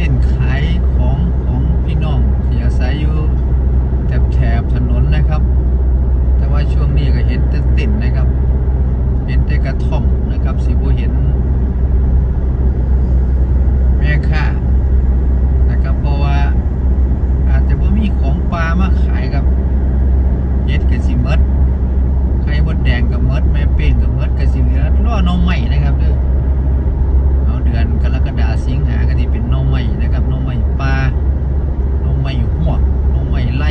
เต้นขายของของพี่น้องที่อาศัยอยู่แถบแถบถนนนะครับ แต่ว่าช่วงนี้ก็เห็นแต่ติ่นนะครับ เห็นแต่กระท่อมนะครับสิบ่เห็น แม่ค้านะครับ เพราะว่า อาจจะบ่มีของปลามาขายครับเฮ็ดกับสิเมดไข่บดแดงกับเมดแม่เป้งกับเมดกับสิเหลือรอหน้องใหม่นะครับเด้อ เอาเดือนกรกฎาสิงหาก็ที่เป็นหน้องใหม่นะครับหน้องใหม่ปลาหน้องใหม่หวกหน้องใหม่ไล่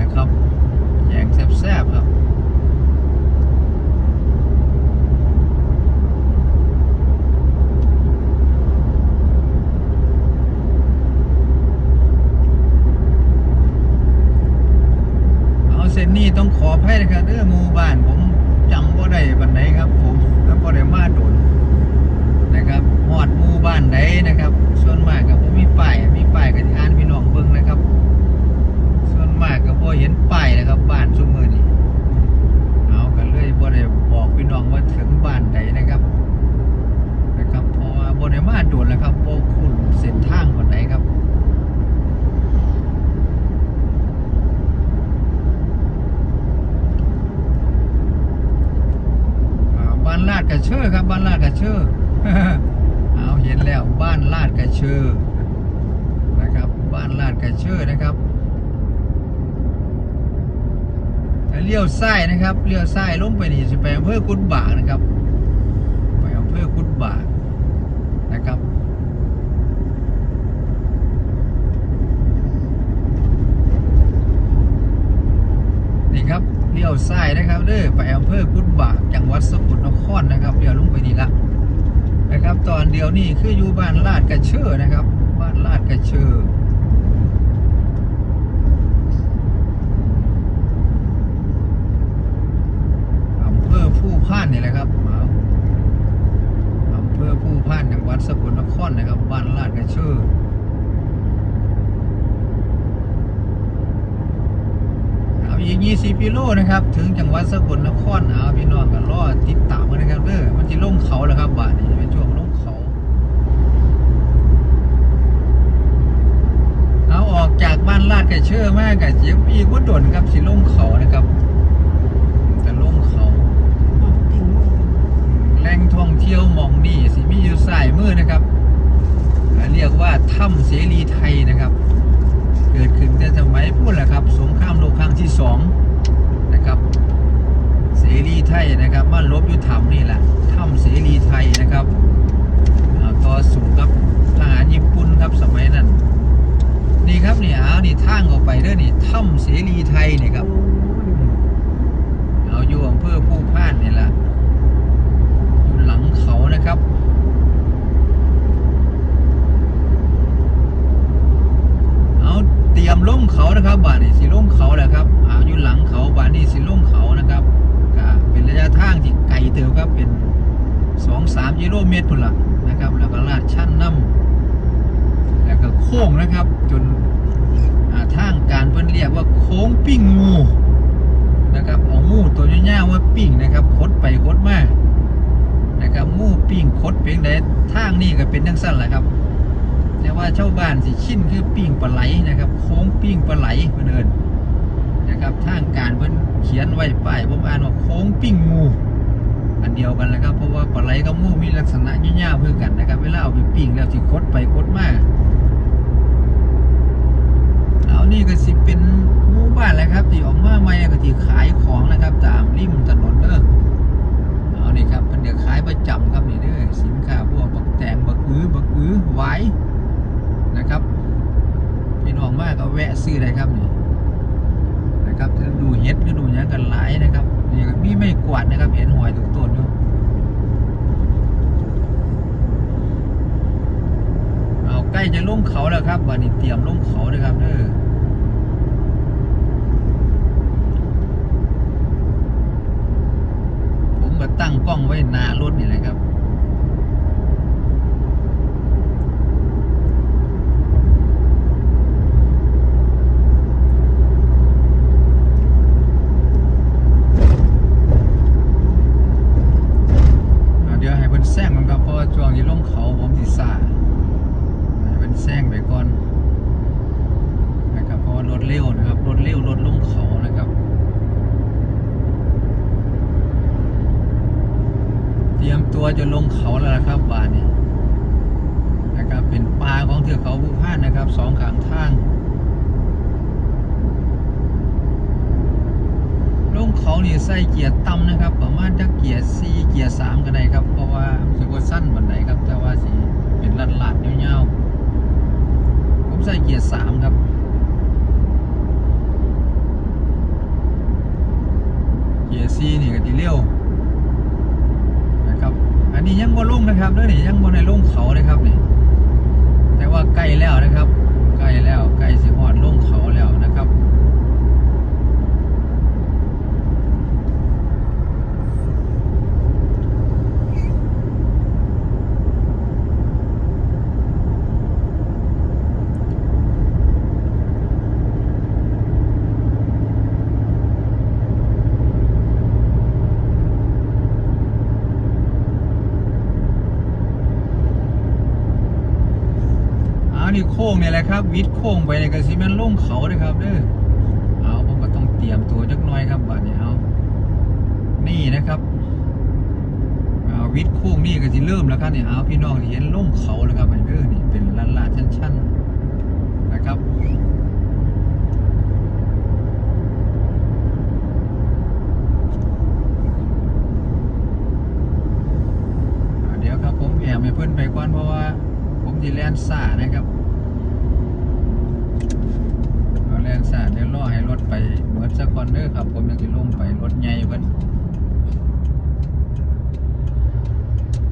นะครับแยงแซ่บๆครับ เอาเส้นนี้ ต้องขออภัยนะครับเด้อหมู่บ้านผมจำบ่ได้บันไดครับ ผมแล้วบ่ได้มาโดนนะครับฮอดหมู่บ้านใดนะครับ ส่วนมากก็บ่มีป้ายมีป้ายก็สิอ่านพี่น้องเบิ่งนะครับ ส่วนมากก็บ่เห็นป้ายนะครับ บ้านซุมื้อนี้เอาก็เลยบ่ได้บอกพี่น้องว่าถึงบ้านใดนะครับ นะครับเพราะว่าบ่ได้มาโดนแล้วครับบ่คุ้นเส้นทางปานใดครับ อ่า บ้านลาดกระเชือครับบ้านลาดกระเชือเอาเห็นแล้วบ้านลาดกระเชือนะครับ บ้านลาดกระเชือนะครับถ้าเลี้ยวซ้ายนะครับเลี้ยวซ้ายล้มไปนี่สิไปอำเภอกุดบากนะครับไปอำเภอกุดบากนะครับ นี่ครับเลี้ยวซ้ายนะครับเด้อไปอำเภอกุดบากจังหวัดสกลนครนะครับเลี้ยวลงไปนี่ละนะครับ ตอนเดียวนี่คืออยู่บ้านลาดกระเชอนะครับ บ้านลาดกระเชออำเภอผู้พานนี่แหละครับอำเภอผู้พานจังหวัดสกลนครนะครับ บ้านลาดกระเชอ เอาอีก 20กิโลนะครับ ถึงจังหวัดสกลนครเอาพี่น้องก็รอติดตามกันนะครับเด้อมันจะลงเขาแล้วครับบ้านนี้เป็นช่วงลงเขา เอาออกจากบ้านลาดกระเชื่อมากกับเสียอีกว่าดนครับสิลงเขานะครับจะลงเขาแหล่งท่องเที่ยวมองนี่สิมีอยู่สายมือนะครับเรียกว่าถ้ำเสรีไทยนะครับ เกิดขึ้นแต่สมัยพูดแหละครับสงครามโลกครั้งที่สองนะครับ เสรีไทยนะครับมาลบยูธรรมนี่แหละถ้ำเสรีไทยนะครับต่อสู้กับทหารญี่ปุ่นครับสมัยนั้น นี่ครับเนี่ยนี่ทางออกไปเด้อนี่ถ้ำเสรีไทยนี่ครับ เอาอยู่อำเภอผู้พานนี่แหละอยู่หลังเขานะครับ เอาเตรียมลงเขานะครับบ้านนี้สิลงเขาแหละครับเอาอยู่หลังเขาบ้านนี้สิลงเขานะครับก็เป็นระยะทางที่ไกลเติบครับเป็นสองสามกิโลเมตรพุ่นละนะครับ แล้วก็ลาดชันน้ำแล้วก็โค้งนะครับ จนอ่าทางการเพิ่นเรียกว่าโค้งปิ้งงูนะครับเอางูตัวย่าๆว่าปิ้งนะครับคดไปคดมานะครับงูปิ้งคดเพียงใดทางนี้ก็เป็นทั้งสั้นแหละครับแต่ว่าชาวบ้านสิชินคือปิ้งปลาไหลนะครับ โค้งปิ้งปลาไหลเพื่นเอินนะครับทางการเพิ่นเขียนไว้ป้ายผมอ่านว่าโค้งปิ้งงูอันเดียวกันแหละครับเพราะว่าปลาไหลกับงูมีลักษณะย่าๆเพื่อกันนะครับ เวลาเอาไปปิ้งแล้วสิคดไปคดมาเอา นี่ก็สิเป็นหมู่บ้านแหละครับ ที่ออกมาใหม่ก็ที่ขายของนะครับ ตามริมถนนเด้อเอานี่ครับเป็นเดี๋ยวขายประจำครับนี่เด้อสินค้าพวกบักแตงบักอื้อบักอื้อไว้นะครับพี่น้องมากก็แวะซื้อได้ครับนี่นะครับถ้าดูเห็ดก็ดูหยังกันหลายนะครับนี่ก็มีไม่กวาดนะครับเห็นหอยทุกต้นอยู่เอาใกล้จะลงเขาแล้วครับวันนี้เตรียมลงเขาเลยครับเด้อผมก็ ตั้งกล้องไว้หนารถนี่แหละครับ ตัวจะลงเขาแล้วนะครับบ้านนี้นะครับ เป็นป่าของเทือกเขาภูพา นะครับสองขางทางลงเขานี่ใส่เกียร์ต่ำนะครับ ประมาณจะเกียร์สี่เกียร์สามก็ได้ครับ เพราะว่าสึกว่าสั้นบันไดครับ แต่ว่าสีเป็นลัดลาดๆยาวๆผมใส่เกียร์สามครับเกียร์ซีนี่ก็ทีเร็วนะครับ อันนี้ยังบ่ลุ่งนะครับด้วยนี่ยังบ่ในลงเขาเลยครับนี่ แต่ว่าใกล้แล้วนะครับ ใกล้แล้วใกล้สิฮอดลงเขาแล้วนะครับ เอานี่โค้งเนี่ยแหละครับ วิดโค้งไปในกระสิแมันลงเขาเลยครับเด้อเอาผมก็ต้องเตรียมตัวจักหน่อยครับบัดนี้เอานี่นะครับเอาวิดโค้งนี่ก็สิเริ่มแล้วครับเนี่ยเอาพี่น้องเห็นลงเขาแล้วครับอันเด้อนี่เป็นลาดลาดชั้นๆนะครับเดี๋ยวครับผมแอบให้เพื่อนไปก่อนเพราะว่าผมจะแล่นซ่านะครับเอาแล่นซ่าเดี๋ยวรอให้ร ถไปเมื่อสักก่อนเด้อครับ ผมยังจะลงไปรถใหญ่เพิ่น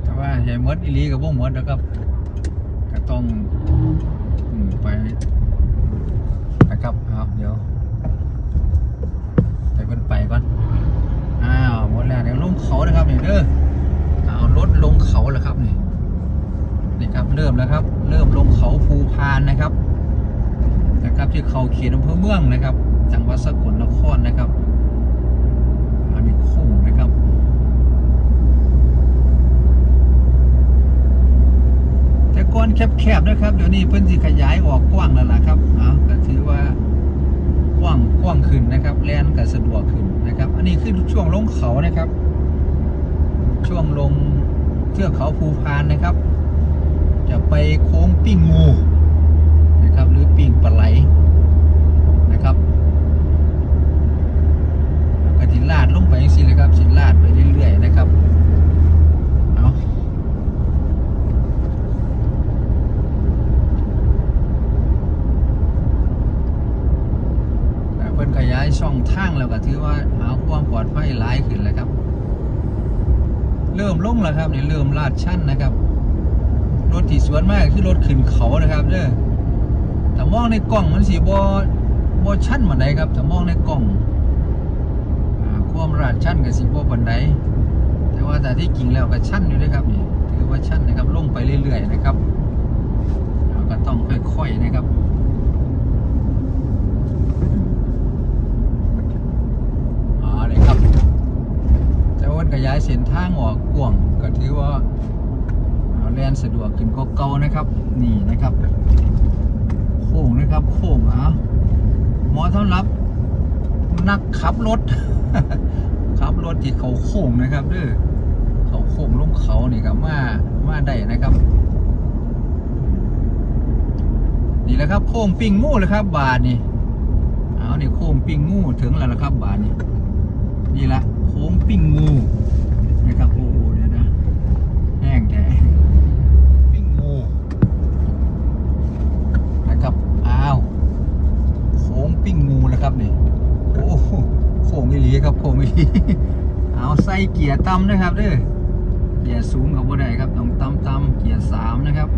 แต่ว่าใหญ่มดอีลีกับพวกมดนะครับ ก็ต้องไปนะครับเอาเดี๋ยวไปเพิ่นไปก่อนอ้าวหมดแล้วเดี๋ยวลงเขานะครับนี่เด้อเอารถลงเขาแล้วครับนี่นี่ครับเริ่มแล้วครับ เริ่มลงเขาภูพานนะครับนะครับที่เขาเขียนอำเภอเมืองนะครับ จังหวัดสกลนครนะครับ อันนี้โค้งนะครับแต่ก่อนแคบๆนะครับ เดี๋ยวนี้เพิ่นสิขยายออกกว้างแล้วล่ะครับอ๋อก็ถือว่ากว้างกว้างขึ้นนะครับแลนก็สะดวกขึ้นนะครับ อันนี้คือช่วงลงเขานะครับ ช่วงลงเทือกเขาภูพานนะครับ จะไปโค้งปิ้งงูนะครับ หรือปิ้งปลาไหลนะครับแลาดลงไปอย่างนี้เลยครับสิลาดไปเรื่อยๆนะครับเอาแต่เพิ่นขยายช่องทางแล้วก็ถือว่าหาความปลอดภัยหลายขึ้นแล้วครับ เริ่มลงแล้วครับเนี่ยเริ่มลาดชั้นนะครับรถที่สวนมากคือรถขึ้นเขานะครับเด้อแต่มองในกล้องมันสีบอบอชั้นบันไดครับแต่มองในกล้อง ความราดชั้นกับสีบอบันไดแต่ว่าแต่ที่จริงแล้วก็ชั้นอยู่ด้วยครับนี่ถือว่าชั้นนะครับลงไปเรื่อยๆนะครับเราก็ต้องค่อยๆนะครับอ๋อเลยครับแต่ว่าขยายเส้นทางออกกว้างก็ถือว่าเาแลนสะดวกขึ้นก็เก่านะครับ นี่นะครับ โค้งนะครับ โค้งอะหมอต้อนรับ นักขับรถ ขับรถที่เขาโค้งนะครับเด้อเขาโค้งลงเขานี่ครับมามาได้นะครับ นี่แหละครับโค้งปิงงูเลยครับ บาทนี่เอานี่โค้งปิงงูถึงแล้วนะครับ บาทนี่นี่ละโค้งปิงงูนะครับโอ้โหเดี๋ยวนะ แห้งแท้ปิ้งงูนะครับ อ้าว โค้งปิ้งงูนะครับนี่ โอ้โหโค้งอีห ลีครับโค้งอีหลีเอาใส่เกียร์ต่ำนะครับเด้อเกียร์สูงกับบ่ได้ครับต้องต่ำต่ำเกียร์สามนะครับ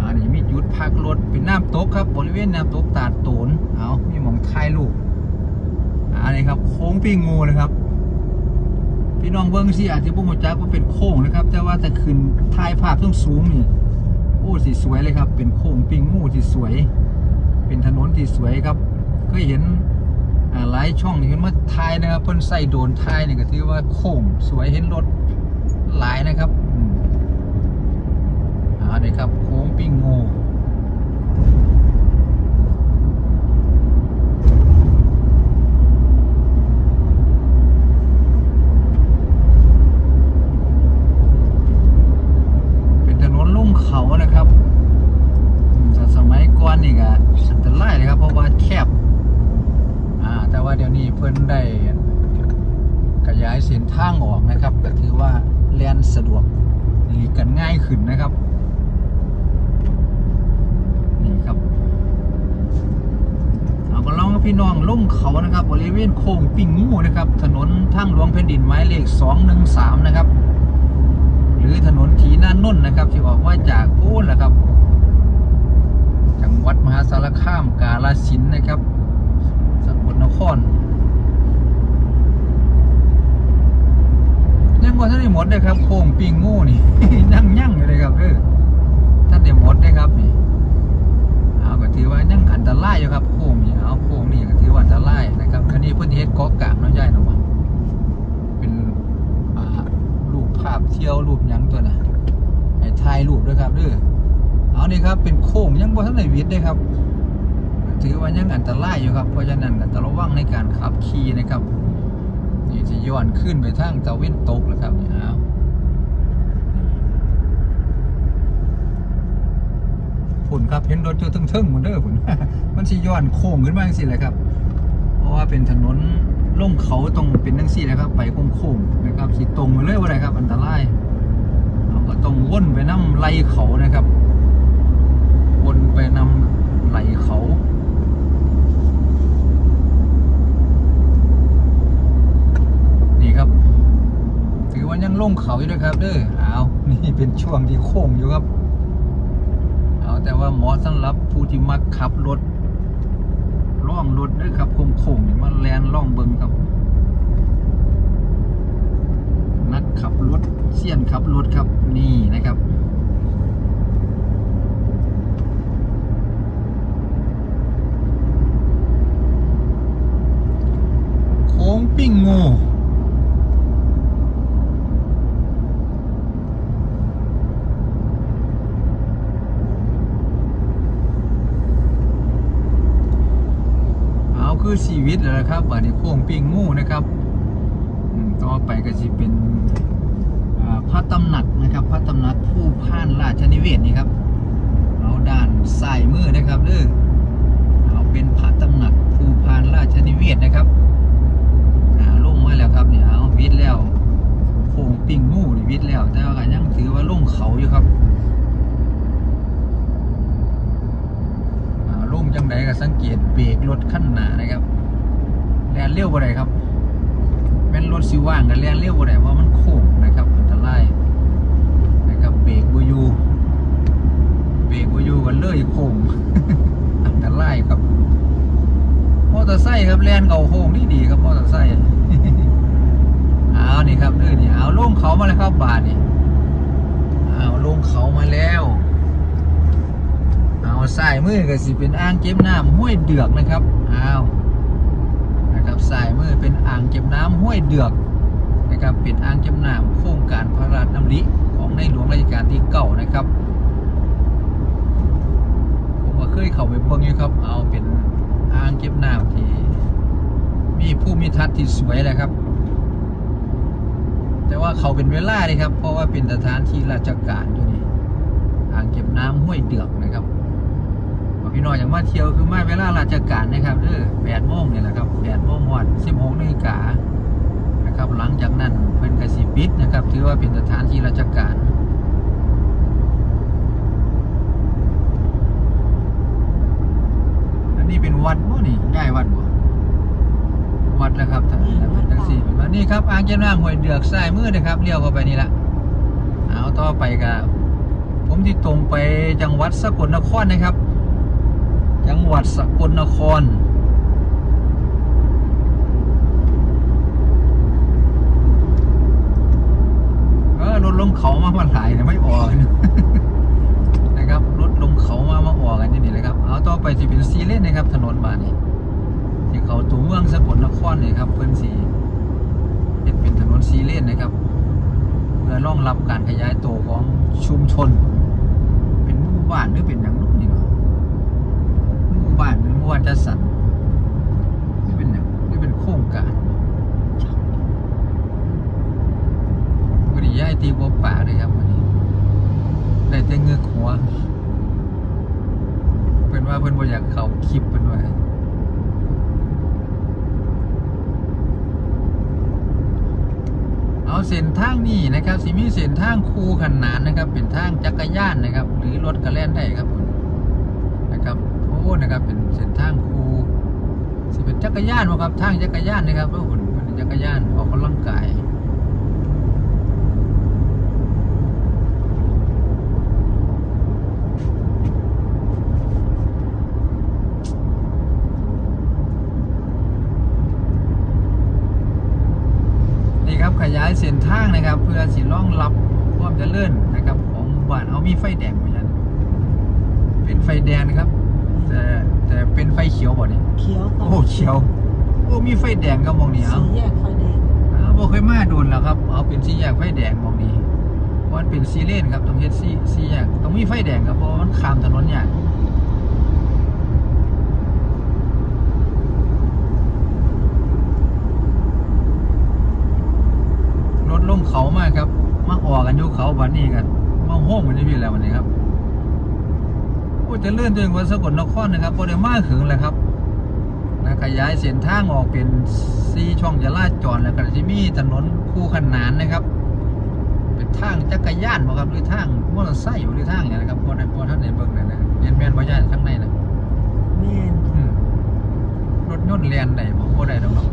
อันนี้มีจุดพักรถเป็นน้ำตกครับบริเวณน้ำตกตาดโตนเอามีหมองถ่ายรูปอันนี้ครับโค้งปิ้งงูนะครับ พี่น้องเบิ้งสิอาจจะบ่รู้จักว่าเป็นโค้งนะครับ แต่ว่าแต่ขึ้นถ่ายภาพต้องสูงนี่โอ้สิสวยเลยครับ เป็นโค้งปิงงูที่สวย เป็นถนนที่สวยครับก็เห็นายช่องนี่เห็นมาถ่ายนะครับเพิ่นใส่โดนถ่ายนี่ก็ถือว่าโค้งสวยเห็นรถหลายนะครับอืมอ่านี่ครับโค้งปิงงู ได้ขยายเส้นทางออกนะครับ ก็ถือว่าแล่นสะดวกหลีกกันง่ายขึ้นนะครับ นี่ครับ เอาก็ลองพี่น้องลงเขานะครับบริเวณ โค้งปิ่งงูนะครับ ถนนทางหลวงแผ่นดินหมายเลข 213 นะครับ หรือถนนทีน่านนนท์นะครับ ที่ออกว่าจากพูนแหละครับ จังหวัดมหาสารคามกาฬสินนะครับสกลนครยังว่าท่านได้หมดเลยครับโค้งปิ่งงูนี่ยั่งยั่งอยู่เลยครับเออท่านได้หมดเลยครับนี่เอาก็ถือว่ายั่งอันตรายอยู่ครับโค้งนี่เอาโค้งนี่ อว่าอันตรายนะครับ อันนี้เพิ่นเฮ็ดกาะกางเน้อยใหญ่นะมันเป็นรูปภาพเที่ยวรูปยังตัวน่ะให้ถ่ายรูปด้วยครับเด้อเอานี่ครับเป็นโค้งยังบ่ทันได้วิดเด้ครับ ถือว่ายังอันตรายอยู่ครับ เพราะฉะนั้นก็ต้องระวังในการขับขี่นะครับนี่จะย้อนขึ้นไปทางตะเว้นตกแล้วครับนี่เอาผุนครับเห็นรถอยู่ทึ่งๆหมดเด้อผุนมันสิย้อนโค้งขึ้นมาจังซี่แหละครับ ว่าเป็นถนนลงเขาตรงเป็นจังซี่แหละครับ ไปโค้งๆนะครับสิตรงไปเลยว่าไรครับอันตรายเราก็ต้องวนไปน้ำไหลเขานะครับ วนไปนำไหลเขานี่ครับถือว่ายังลงเขาอยู่ด้วยครับเด้อเอานี่เป็นช่วงที่โค้งอยู่ครับ เอาแต่ว่าเหมาะสำหรับผู้ที่มักขับรถ ล่องรถด้วยครับโค้งๆนี่มันแลนล่องเบิงครับ นักขับรถเสี้ยนขับรถครับนี่นะครับ โค้งปิ้งงู เอาคือ ชีวิตแล้วนะครับบัดนี้โค้งปิงงูนะครับอืมต่อไปก็จะเป็นอ่าพระตำหนักนะครับพระตำหนักผู้พ่านราชนิเวศนี่ครับเอาด้านซ้ายมือนะครับเด้อเอาเป็นพระตำหนักผู้พานราชนิเวศนะครับอ่าลงมาแล้วครับเนี่ยเอาวิทแล้วโค้งปิงงูนี่วิทแล้ว แต่ว่าก็ยังถือว่าลงเขาอยู่ครับอ่าลงจังไดก็สังเกตเบรกรถขั้นหนานะครับ แล่นเร็วบ่ได้ครับแม่นรถสิว่างก็แล่นเร็วบ่ได้เพราะมันโค้งนะครับอันตรายนะครับเบรกบ่อยู่เบรกบ่อยู่ก็เลยโค้งอันตรายครับมอเตอร์ไซค์ครับแล่นเข้าโค้งนี่ดีครับมอเตอร์ไซค์เอานี่ครับเด้อนี่เอาลงเขามาแล้วครับบาทนี่เอาลงเขามาแล้วเอาใสายมือก็สิเป็นอ่างเก็บน้ำห้วยเดือกนะครับเอา นะครับสายมือเป็นอ่างเก็บน้ำห้วยเดือกนะครับเป็นอ่างเก็บน้ำโครงการพระราชดำริของในหลวงรัชกาลที่เก้านะครับผมก็เคยเข้าไปเบิ่งอยู่ครับ เอาเป็นอ่างเก็บน้ำที่มีผู้มีทัศน์ที่สวยเลยครับ แต่ว่าเขาเป็นเวลาเลยครับ เพราะว่าเป็นสถานที่ราชการอยู่นี่อ่างเก็บน้ำห้วยเดือกนะครับ พี่น้องอย่างมาเที่ยวคือมาเวลาราชการนะครับเด้อแปดโมงเนี่ยแหละครับแปดโมงวันสิบหกนาฬิกานะครับ หลังจากนั้นเป็นกสิปิดนะครับ ถือว่าเป็นสถานที่ราชการอันนี้เป็นวัดบ่นี่ย้ายวัดบ่วัดแล้วครับท่านเป็นจังซี่เป็นว่านี่ครับอ่างเก็บน้ำห้วยเดือกซ้ายมือนะครับเลี้ยวเข้าไปนี่ละเอาต่อไปก็ผมที่ตรงไปจังหวัดสกลนครนะครับ จังหวัดสกลนคร เออรถลงเขามามาหลายเนี่ยไม่ออกนะนะครับ รถลงเขามามาออกกันนี่เลยครับ เอาต่อไปที่เป็นซีเลนนะครับ ถนนบานนี้ที่เขาตัวเมืองสกลนครนี่ครับเพิ่นสีเป็นเป็นถนนซีเลนนะครับเพื่อรองรับการขยายตัวของชุมชน เป็นหมู่บ้านหรือเป็นอย่างนู้นนี่เนาะ หมู่ บ้านหรือหมู่บ้านจัดสรรนี่เป็นอย่างนี่เป็นโครงการวันนี้ย้ายตีบัวป่าเลยครับวันนี้ได้แต่เงือกหัวเป็นว่าเพิ่นบ่อยากเขาคลิปเป็นไว่าเส้นทางนี้นะครับสิมีเส้นทางคูขนานนะครับ เป็นทางจักรยานนะครับ หรือรถกระแล่นได้ครับผมนะครับ โอ้นะครับ เป็นเส้นทางคูสิเป็นจักรยานบ่ครับทางจักรยานนะครับเพราะคุณเป็นจักรยานออกกำลังกายนี่ครับขยายเส้นทางนะครับ เพื่อสิรองรับความเจริญนะครับ ของมุบ้านเขามีไฟแดงเหมือนกันเป็นไฟแดงนะครับ แต่แต่เป็นไฟเขียวบ่นี่เขียวต่อโอ้เขียวโอ้มีไฟแดงก็มองนี่เอาสีแยกไฟแดงอ้าวบ่เคยมาโดนแล้วครับ เอาเป็นสีแยกไฟแดงมองนี้เพราะมันเป็นซีเลนครับต้องเฮ็ดซีซีแยกต้องมีไฟแดงครับเพราะว่ามันข้ามถนนเนี่ยากรถลงเขามากครับมาออกกันอยู่เขาบัดนี้กันมาโฮมกันอยู่พี่แล้ววันนี้ครับ โอ้เจะเลื่อนตัวเองว่าสกลนครนะครับบ่ได้มาถึงแล้วครับนะขยายเส้นทางออกเป็นซีช่องจราจรแล้วก็จะมีถนนคู่ขนานนะครับ เป็นทางจักรยานบ่ครับหรือทางมอเตอร์ไซค์หรือทางอย่างนะครับบ่ได้บ่ท่านได้เบิ่งเลยนะเรียนแม่นบ่ย่านข้างในนะแม่นอืมรถยนต์เรียนได้บ่บ่ได้ดอกเนาะ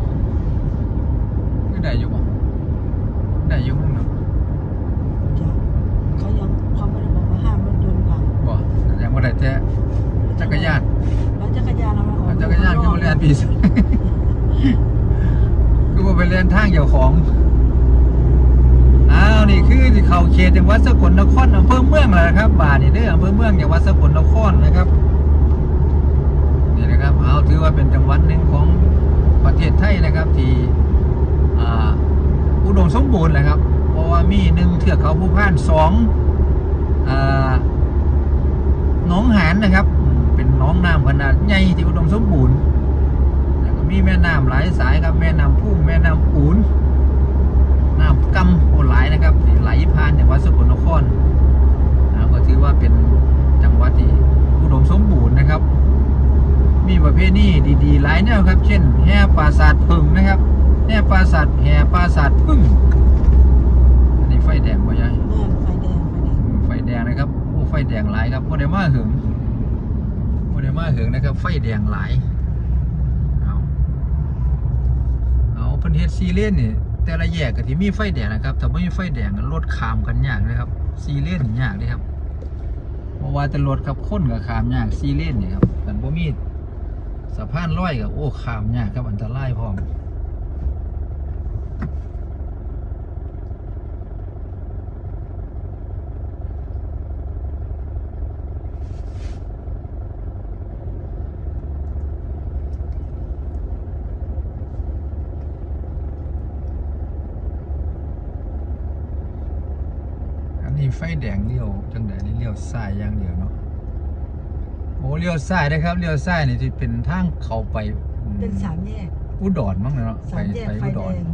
คือได้อยู่บ่ได้อยู่มั้งเนาะจะเขายังเขาไม่ได้บอกว่าห้ามรถยน ต์ผ่านบ่แสดงว่าได้แต่จักรยานแล้วจักรยานเรามาออกจักรยานคือบ่เรียนปีศาจคือว่าไปเรียนทางเจ้าของอ้าวนี่คือที่เขาเขตจังหวัดสกลนครอำเภอเมืองแล้วนะครับ บาทนี่เด้ออำเภอเมืองจังหวัดสกลนครนะครับนี่นะครับเอาถือว่าเป็นจังหวัดหนึ่งของประเทศไทยนะครับที่อ่าอุดมสมบูรณ์แหละครับ เพราะว่ามีหนึ่งเทือกเขาภูพานสองอ่าหน องหานนะครับ เป็นหนองน้ำขนาดใหญ่ที่อุดมสมบูรณ์แล้วก็มีแม่น้ำหลายสายครับแม่น้ำพุ่งแม่น้ำอูนน้ำกำโอหลายนะครับที่ไหลผ่านจังหวัดสกลนครนะก็ถือว่าเป็นจังหวัดที่อุดมสมบูรณ์นะครับ มีประเภทนี้ดีๆหลายแนวครับ เช่นแห่ปราสาทพึ่งนะครับแห่ปราสาทแห่ปราสาทพึ่งอันนี้ไฟแดง แดงหลายครับโมเดมาหึงโมเดมาหึงนะครับ ไฟแดงหลาย เอาเอาเพันเทศซีเลนนี่แต่ละแยกก็ที่มีไฟแดงนะครับถ้าไม่มีไฟแดงก็รถขามกันยากนะครับ ซีเลนยากเลยครับเพราะว่าแต่รถครับคนกับขามยากซีเลนนี่ครับแต่บ่มีสะพานลอยกับโอ้ขามยากครับอันตรายพร้อม อันนี้ไฟแดงเลี้ยวจังไดนี่เลี้ยว ซ้ายอย่างเดียวเนาะโอ้เลี้ยวซ้ายนะครับเลี้ยวซ้ายนี่ที่เป็นทางเข้าไปอืมเป็นสามแยก อุดรมั้งเนาะสามแยกไปไฟอุดแดรง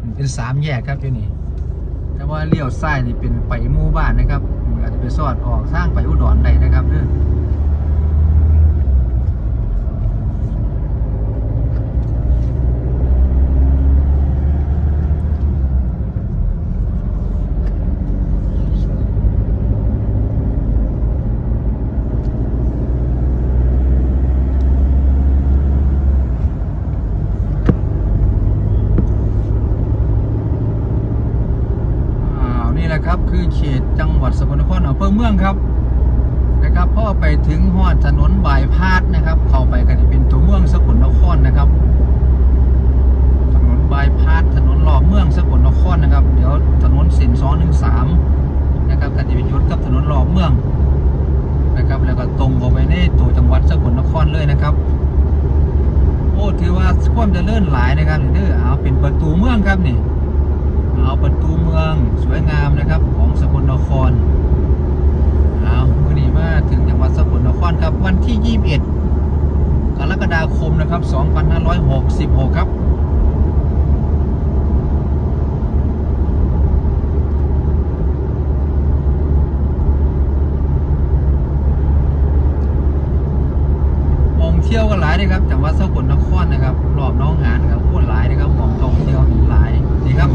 อืมเป็นสามแยกครับอยู่นี่แต่ว่าเลี้ยวซ้ายนี่เป็นไปหมู่บ้านนะครับอืมอาจจะไปสอดออกทางไปอุดรได้นะครับเด้ออ้าวนี่แหละครับคือเขตจังหวัดสกลนครอำเภอเมืองครับนะครับพอไปถึงหอดถนนบายพาดนะครับ เข้าไปก็จะเป็นตัวเมืองสกลนครนะครับ ถนนบายพาดถนนรอบเมืองสกลนครนะครับ เดี๋ยวถนนเส้นสองหนึ่งสามนะครับก็จะเป็นยุดกับถนนรอบเมืองนะครับ แล้วก็ตรงเข้าไปในตัวจังหวัดสกลนครเลยนะครับ โอ้ถือว่า ความเจริญหลายนะครับนี่เด้อเอาเป็นประตูเมืองครับนี่ เอาประตูเมืองสวยงามนะครับของสกลนครเอามื่อนี้มาถึงจังหวัดสกลนครครับวันที่ 21 กรกฎาคมนะครับ 2566 ครับ เที่ยวกันหลายนะครับจังหวัดสกลนครนะครับรอบน้องหานครับพูดหลายนะครับมองท่องเที่ยวหลายนี่ครับ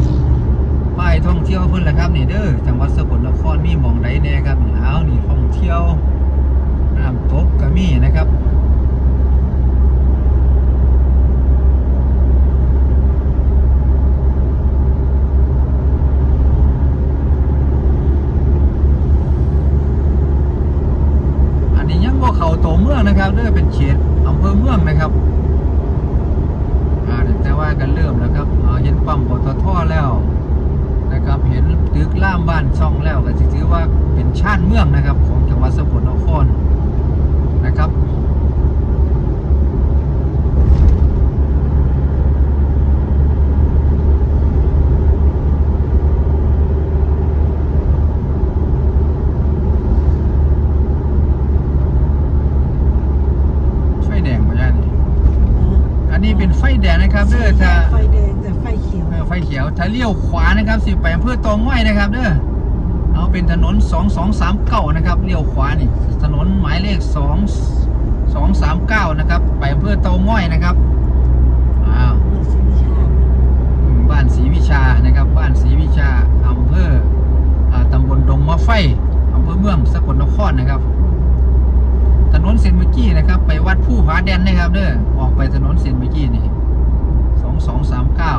ป้ายวเพิ่นละครับนี่เด้อจังหวัดสกลนครมีหมองไดแน่ครับเอานี่ท่องเที่ยวน้ำตกก็มีนะครับ อันนี้ยังว่าเขาโตเมืองนะครับเด้อเป็นเขตอำเภอเมืองนะครับอ่าแต่ว่ากันเริ่มแล้วครับอ่าเห็นปั๊มปตทแล้วนะครับ เห็นตึกล่ามบ้านช่องแล้วก็ถือว่าเป็นชาติเมืองนะครับ ของจังหวัดสกลนครนะครับ ไฟแดงมาย่านี่อั นนี้เป็นไฟแดงนะครับเด้อถ้าไฟแดงแต่ไฟเขียวเออไฟเขียวถ้าเลี้ยวขวานะครับสิไปอำเภอตองง่อยนะครับเด้อเอาเป็นถนน 2239นะครับเลี้ยวขวานี่ถนนหมายเลข 2 239นะครับไปอำเภอเตาง่อยนะครับอ้าวเมืองศรีวิชาอืมบ้านศรีวิชานะครับบ้านศรีวิชาอำเภออ่าตำบลดงมะไฟอำเภอเมืองสกลนครนะครับถ นนเซนเมกี้นะครับ ไปวัดผู้ผาแดนนะครับเด้อออกไปถนนเซนเมกี้นี่สองสองสามเก้า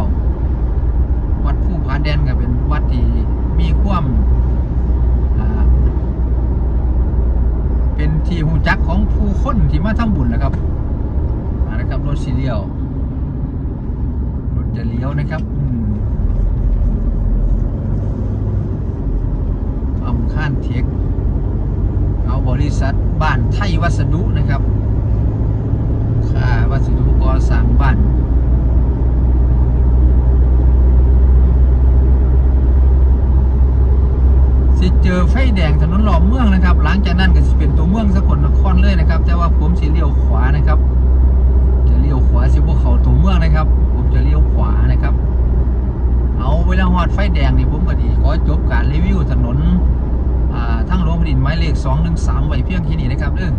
วัดผู้ผาแดนก็เป็นวัดที่มีความเป็นที่หูจักของผู้คนที่มาทำบุญนะครับมานะครับรถสีเลียวรถจะเลี้ยวนะครับอืมอำข้านเทคเอาบ ริษัทบ้านไทยวัสดุนะครับ ค่าวัสดุก่อสร้างบ้านสิเจอไฟแดงถนนหลอมเมืองนะครับ หลังจากนั้นก็สิเป็นตัวเมืองสกลนครเลยนะครับ แต่ว่าผมสิเลี้ยวขวานะครับ จะเลี้ยวขวาสิพวกเขาตัวเมืองนะครับ ผมจะเลี้ยวขวานะครับ เอาเวลาหอดไฟแดงนี่ผมก็ดีขอจบการรีวิวถนน ทั้งหลวงแผ่นดินหมายเลข 2 1 3 ไว้เพียงที่นี่นะครับเด้อ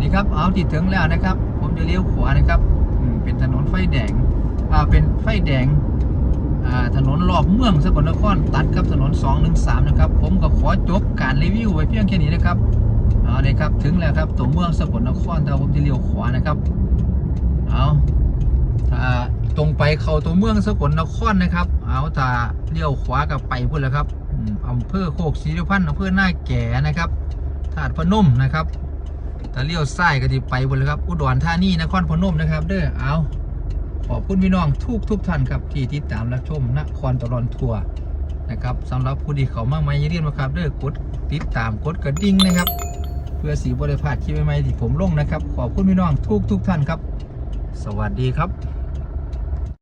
นี่ครับเอาที่ถึงแล้วนะครับ ผมจะเลี้ยวขวานะครับเป็นถนนไฟแดงเป็นไฟแดงถนนรอบเมืองสกลนครตัดกับถนน 213 นะครับ ผมก็ขอจบการรีวิวไว้เพียงแค่นี้นะครับเอาเลยครับถึงแล้วครับตัวเมืองสกลนครแต่ผมจะเลี้ยวขวานะครับเอาถ้าตรงไปเข้าตัวเมืองสกลนครนะครับ เอาถ้าเลี้ยวขวากับไปพุ่นแล้วครับ อำเภอโคกศรีพันธ์อำเภอหน้าแก่นะครับถาดพนมนะครับแต่เลี้ยวซ้ายก็ที่ไปบนเลยครับ อุดรธานีนครพนมนะครับ เด้อเอาขอบคุณพี่น้องทุกทุกท่านครับที่ติดตามรับชมนครตลอนทัวร์นะครับสำหรับผู้ที่เขามาใหม่อย่าลืมนะครับเด้อกดติดตามกดกระดิ่งนะครับ เพื่อสีบริพาดคลิปใหม่ๆที่ผมลงนะครับ ขอบคุณพี่น้องทุกทุกท่านครับ สวัสดีครับ